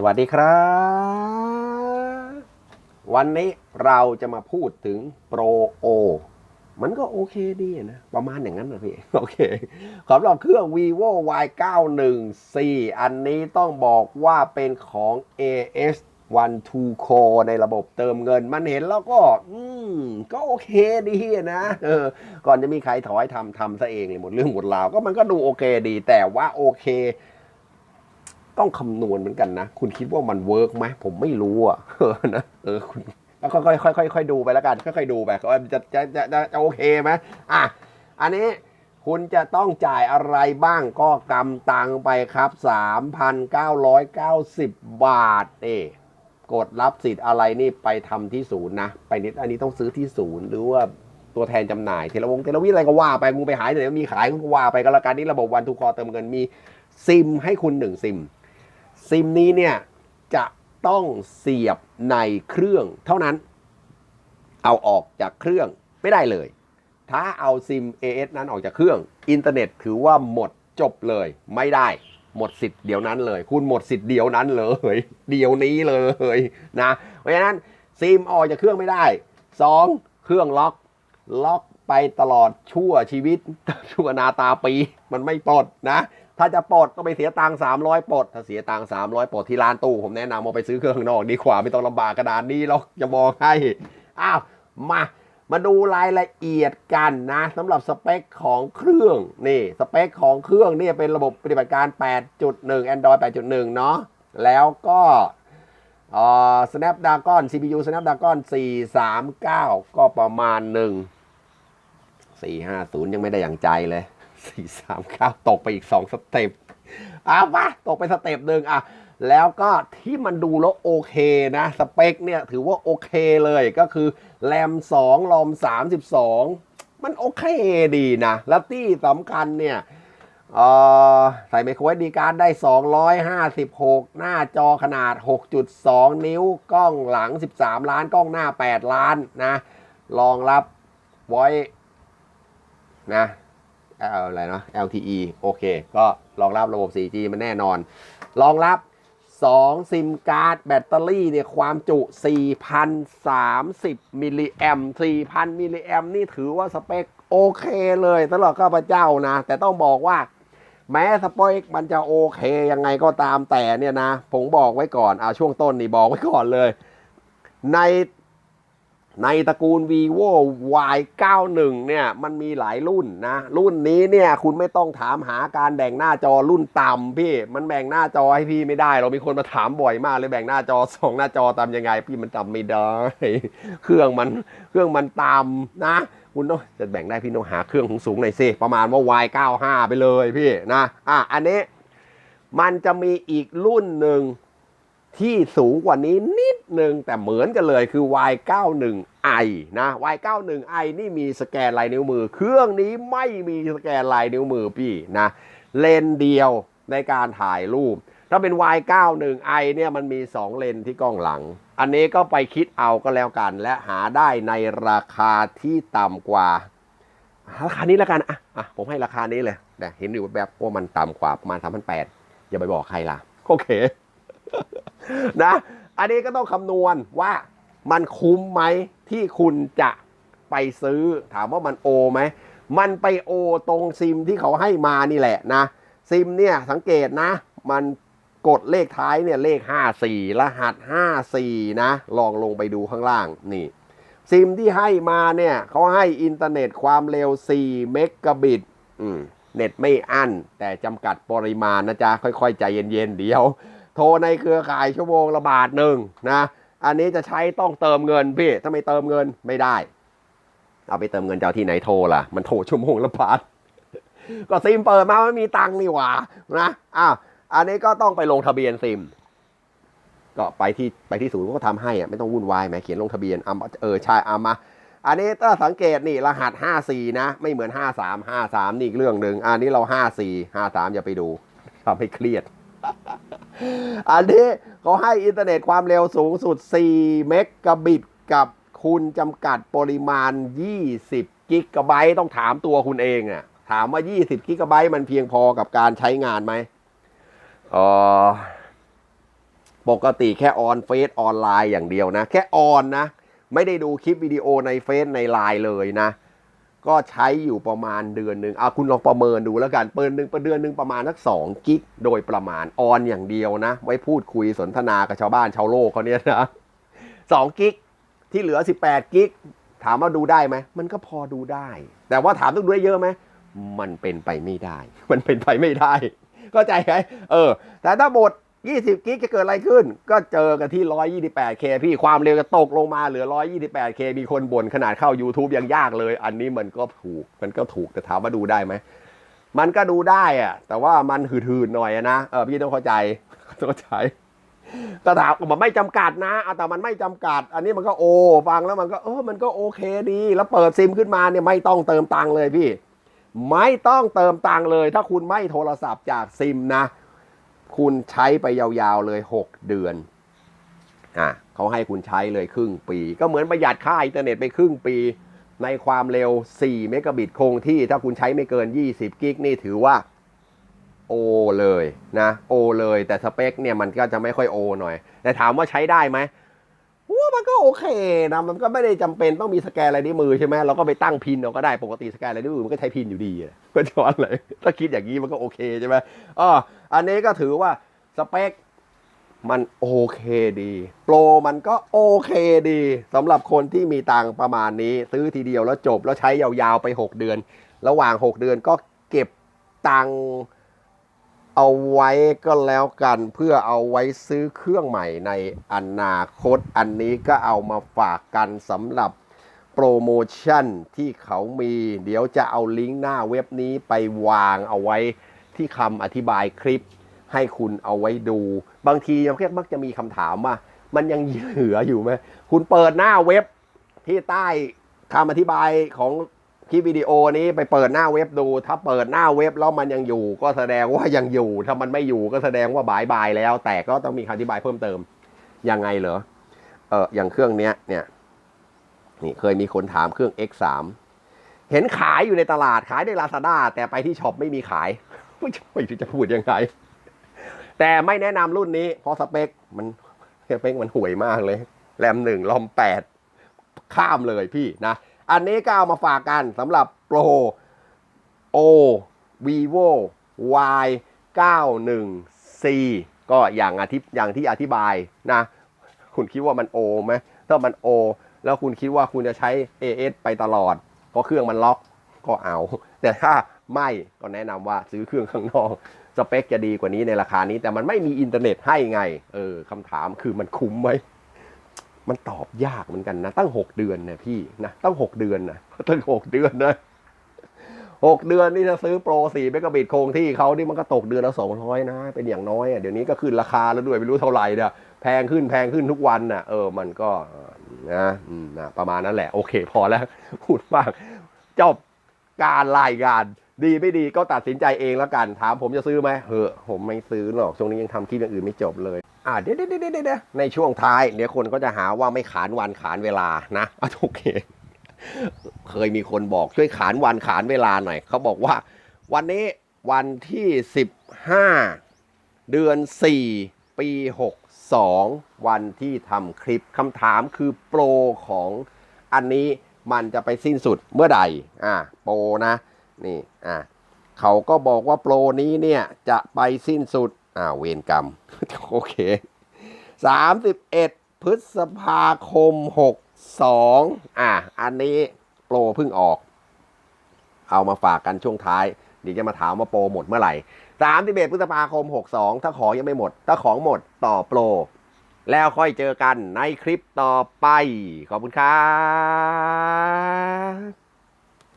สวัสดีครับ วันนี้เราจะมาพูดถึง Pro O มันก็โอเคดีนะ ประมาณอย่างนั้นนะพี่ โอเคสำหรับเครื่อง vivo y 9 1 c อันนี้ต้องบอกว่าเป็นของ AS 1 2 Core ในระบบเติมเงิน มันเห็นแล้วก็ อืม ก็โอเคดีนะเออก่อนจะมีใครถอยทำทำซะเองเลยหมดเรื่องหมดราว ก็มันก็ดูโอเคดี แต่ว่าโอเค ต้องคำนวณเหมือนกันนะ คุณคิดว่ามันเวิร์กไหมผมไม่รู้อะเออนะเออคุณแล้วค่อยๆค่อยๆค่อยดูไปแล้วกันค่อยๆดูไปว่าจะจะจะจะจะโอเคไหมอะอันนี้คุณจะต้องจ่ายอะไรบ้างก็กำตังไปครับ 3,990 บาทเอ๊กดรับสิทธิ์อะไรนี่ไปทำที่ศูนย์นะ ไปนิดอันนี้ต้องซื้อที่ศูนย์หรือว่าตัวแทนจำหน่ายเทเลวงเทเลวิอะไรก็ว่าไปมึงไปหายไหนมีขายก็ว่าไปก็แล้วกันนี่ระบบวันทูคอเติมเงินมีซิมให้คุณหนึ่งซิม ซิมนี้เนี่ยจะต้องเสียบในเครื่องเท่านั้น เอาออกจากเครื่องไม่ได้เลย ถ้าเอาซิม AS นั้นออกจากเครื่อง อินเทอร์เน็ตถือว่าหมดจบเลยไม่ได้หมดสิทธิ์เดียวนั้นเลย คุณหมดสิทธิ์เดียวนั้นเลย เดียวนี้เลยนะเพราะฉะนั้นซิมออกจากเครื่องไม่ได้ 2. เครื่องล็อกล็อกไปตลอดชั่วชีวิตชั่วนาตาปี มันไม่ปลดนะ ถ้าจะปลดก็ไปเสียตังค์สามร้อยปลดถ้าเสียตังค์สามร้อยปลดที่ร้านตู้ ผมแนะนำเอาไปซื้อเครื่องข้างนอกดีกว่าไม่ต้องลำบากกระดานนี้หรอกจะบอกให้อ้าวมามาดูรายละเอียดกันนะสำหรับสเปคของเครื่องนี่สเปคของเครื่องนี่เป็นระบบปฏิบัติการ 8.1 Android 8.1 เนาะแล้วก็เอ่อ Snapdragon CPU Snapdragon 439 ก็ประมาณหนึ่ง450 ยังไม่ได้อย่างใจเลย 439ตกไปอีก2สเต็ปอะตกไปสเต็ปหนึ่งอะ แล้วก็ที่มันดูแล้วโอเคนะ สเปคเนี่ยถือว่าโอเคเลยก็คือแรม2รอม 32 มันโอเคดีนะ แล้วที่สำคัญเนี่ยใส่ไมโคร SD การ์ดได้ 256 หน้าจอขนาด 6.2 นิ้ว กล้องหลัง 13 ล้าน กล้องหน้า 8 ล้านนะ รองรับ voice นะ อะไรนะ LTE โอเค ก็รองรับระบบ 4G มันแน่นอน รองรับ 2 ซิมการ์ดแบตเตอรี่เนี่ยความจุ 4,030 มิลลิแอม4,000 มิลลิแอมนี่ถือว่าสเปคโอเคเลยสำหรับข้าพเจ้านะ แต่ต้องบอกว่าแม้สเปคมันจะโอเคยังไงก็ตามแต่เนี่ยนะ ผมบอกไว้ก่อนเอาช่วงต้นนี่บอกไว้ก่อนเลย ใน ในตระกูล vivo y 9 1เนี่ยมันมีหลายรุ่นนะ รุ่นนี้เนี่ยคุณไม่ต้องถามหาการแบ่งหน้าจอรุ่นต่ำพี่ มันแบ่งหน้าจอให้พี่ไม่ได้ เรามีคนมาถามบ่อยมากเลยแบ่งหน้าจอสองหน้าจอตามยังไง พี่มันจำไม่ได้ เครื่องมันเครื่องมันต่ำนะ คุณต้องจะแบ่งได้พี่ต้องหาเครื่องสูงๆหน่อยสิประมาณว่า y 9 5ไปเลยพี่นะอะอันนี้มันจะมีอีกรุ่นหนึ่งที่สูงกว่านี้นิ ดนึงแต่เหมือนกันเลยคือ Y91i นะ Y91i นี่มีสแกนลายนิ้วมือ เครื่องนี้ไม่มีสแกนลายนิ้วมือพี่นะ เลนเดียวในการถ่ายรูป ถ้าเป็น Y91i เนี่ยมันมี 2 เลนที่กล้องหลัง อันนี้ก็ไปคิดเอาก็แล้วกัน และหาได้ในราคาที่ต่ำกว่า ราคานี้แล้วกันอะอะผมให้ราคานี้เลยเห็นอยู่แบบว่ามันต่ำกว่าประมาณ3,800อย่าไปบอกใครล่ะโอเคนะ อันนี้ก็ต้องคำนวณว่ามันคุ้มไหมที่คุณจะไปซื้อถามว่ามันโอไหม มันไปโอตรงซิมที่เขาให้มานี่แหละนะ ซิมเนี่ยสังเกตนะ มันกดเลขท้ายเนี่ยเลข 54 รหัส 54 นะ ลองลงไปดูข้างล่างนี่ ซิมที่ให้มาเนี่ยเขาให้อินเทอร์เน็ตความเร็ว 4 เมกะบิตเน็ตไม่อั้น แต่จำกัดปริมาณนะจ๊ะ ค่อยๆ ใจเย็นๆ เดียว โทรในเครือข่ายชั่วโมงละบาทหนึ่งนะ อันนี้จะใช้ต้องเติมเงินพี่ ถ้าไม่เติมเงินไม่ได้ เอาไปเติมเงินเจะเอาที่ไหนโทรล่ะ มันโทรชั่วโมงละบาท ก็ซิมเปิดมาไม่มีตังค์นี่หว่านะอ้าวอันนี้ก็ต้องไปลงทะเบียนซิม ก็ไปที่ไปที่ศูนย์ก็ทำให้อะไม่ต้องวุ่นวายแหมเขียนลงทะเบียนอเออใช่เอามาอันนี้ถ้าสังเกตนี่รหัส 54 นะ ไม่เหมือน 53 53 นี่อีกเรื่องหนึ่งอันนี้เรา 54 53 อย่าไปดูทำให้เครียด อันนี้เขาให้อินเทอร์เน็ตความเร็วสูงสุด 4 เมกะบิตกับคุณจำกัดปริมาณ 20 กิกะไบต์ต้องถามตัวคุณเองอะถามว่า 20 กิกะไบต์มันเพียงพอกับการใช้งานไหมออปกติแค่ออนเฟซออนไลน์อย่างเดียวนะ แค่ออนนะ ไม่ได้ดูคลิปวิดีโอในเฟซในไลน์เลยนะ ก็ใช้อยู่ประมาณเดือนหนึ่งเอาคุณลองประเมินดูแล้วกันเปิดหนึ่งเดือนหนึ่งประมาณสักสองกิกโดยประมาณออนอย่างเดียวนะ ไว้พูดคุยสนทนากับชาวบ้านชาวโลกเขาเนี่ยนะสองกิกที่เหลือ 18 กิกถามว่าดูได้ไหมมันก็พอดูได้ แต่ว่าถามต้องดูได้เยอะไหมมันเป็นไปไม่ได้ มันเป็นไปไม่ได้เข้าใจไหมเออ แต่ถ้าหมด 20 กิกจะเกิดอะไรขึ้น ก็เจอกันที่ 128K พี่ความเร็วจะตกลงมาเหลือ 128K มีคนบ่นขนาดเข้า YouTube ยังยากเลย อันนี้มันก็ถูก มันก็ถูกแต่ถามว่าดูได้ไหม มันก็ดูได้อะแต่ว่ามันหืดๆหน่อยนะ เออพี่ต้องเข้าใจต้องเข้าใจก็ถามมันไม่จำกัดนะเอาแต่มันไม่จำกัด อันนี้มันก็โอ ฟังแล้วมันก็เออมันก็โอเคดี แล้วเปิดซิมขึ้นมาเนี่ยไม่ต้องเติมตังค์เลยพี่ ไม่ต้องเติมตังค์เลย ถ้าคุณไม่โทรศัพท์จากซิมนะ คุณใช้ไปยาวๆเลย 6 เดือนอะเขาให้คุณใช้เลยครึ่งปี ก็เหมือนประหยัดค่าอินเทอร์เน็ตไปครึ่งปี ในความเร็ว 4 เมกะบิตคงที่ ถ้าคุณใช้ไม่เกิน 20 กิกนี่ถือว่า โอเลยนะ โอเลยแต่สเปคเนี่ยมันก็จะไม่ค่อยโอหน่อย แต่ถามว่าใช้ได้ไหม ว่ามันก็โอเคนะมันก็ไม่ได้จำเป็นต้องมีสแกนอะไรนิ้วมือใช่ไหมเราก็ไปตั้งพินเราก็ได้ปกติสแกนอะไรนิ้วมือมันก็ใช้พินอยู่ดีก็จะว่าอะไรถ้าคิดอย่างนี้มันก็โอเคใช่ไหมอ๋ออันนี้ก็ถือว่าสเปคมันโอเคดีโปรมันก็โอเคดีสำหรับคนที่มีตังประมาณนี้ ซื้อทีเดียวแล้วจบแล้วใช้ยาวๆไป 6 เดือน ระหว่าง 6 เดือนก็เก็บตังค์ เอาไว้ก็แล้วกันเพื่อเอาไว้ซื้อเครื่องใหม่ในอนาคต อันนี้ก็เอามาฝากกันสำหรับโปรโมชั่นที่เขามี เดี๋ยวจะเอาลิงก์หน้าเว็บนี้ไปวางเอาไว้ที่คำอธิบายคลิปให้คุณเอาไว้ดู บางทียังเรียกมักจะมีคำถามว่า มันยังเหลืออยู่ไหมคุณเปิดหน้าเว็บที่ใต้คำอธิบายของ คลิปวิดีโอนี้ไปเปิดหน้าเว็บดู ถ้าเปิดหน้าเว็บแล้วมันยังอยู่ ก็แสดงว่ายังอยู่ ถ้ามันไม่อยู่ก็แสดงว่าบายบายแล้ว แต่ก็ต้องมีคำอธิบายเพิ่มเติม ยังไงเหรอ เอออย่างเครื่องเนี้ยเนี่ย นี่เคยมีคนถามเครื่อง X3 เห็นขายอยู่ในตลาดขายใน Lazada แต่ไปที่ช็อปไม่มีขายไม่รู้จะพูดยังไง แต่ไม่แนะนำรุ่นนี้ เพราะสเปคมันสเปคมันห่วยมากเลย แรมหนึ่งลอมแปดข้ามเลยพี่นะ อันนี้ก็เอามาฝากกันสำหรับ Pro O Vivo Y 91 C ก็อย่างอธิอย่างที่อธิบายนะ คุณคิดว่ามันโอไหมถ้ามันโอแล้วคุณคิดว่าคุณจะใช้ AS ไปตลอด เพราะเครื่องมันล็อกก็เอา แต่ถ้าไม่ก็แนะนำว่าซื้อเครื่องข้างนอกสเปคจะดีกว่านี้ในราคานี้ แต่มันไม่มีอินเทอร์เน็ตให้ไง เออคำถามคือมันคุ้มไหม มันตอบยากเหมือนกันนะ ตั้งหกเดือนนะพี่นะตั้งหกเดือนนะตั้งหกเดือนนะหกเดือนนี่จะซื้อโปรสี่เมกะบิตคงที่เขานี่มันก็ตกเดือนละสองร้อยนะ เป็นอย่างน้อยอะเดี๋ยวนี้ก็ขึ้นราคาแล้วด้วยไม่รู้เท่าไหร่เนี่ยแพงขึ้นแพงขึ้นทุกวันน่ะ เออมันก็นะอืมนะประมาณนั้นแหละ โอเค พอแล้วพูดมากจบการรายงาน ดีไม่ดีก็ตัดสินใจเองแล้วกัน ถามผมจะซื้อไหมเฮ้อผมไม่ซื้อหรอกช่วงนี้ยังทำคลิปอย่างอื่นไม่จบเลย อ่าเดี๋ยวเดี๋ยวเดี๋ยวเดี๋ยวในช่วงท้าย เดี๋ยวคนก็จะหาว่าไม่ขานวันขานเวลานะอะโอเค เคยมีคนบอกช่วยขานวันขานเวลาหน่อยเขาบอกว่า วันนี้วันที่15เดือน4ปี62วันที่ทำคลิปคำถามคือโปรของอันนี้มันจะไปสิ้นสุดเมื่อใดอ่าโปรนะ นี่อ่าเขาก็บอกว่าโปรนี้เนี่ยจะไปสิ้นสุดอ่าเวรกรรม โอเค 31 พฤษภาคม 62 อะอันนี้โปรเพิ่งออก เอามาฝากกันช่วงท้าย เดี๋ยวจะมาถามว่าโปรหมดเมื่อไหร่ 31 พฤษภาคม 62 ถ้าของยังไม่หมด ถ้าของหมดต่อโปร แล้วค่อยเจอกันในคลิปต่อไป ขอบคุณครับ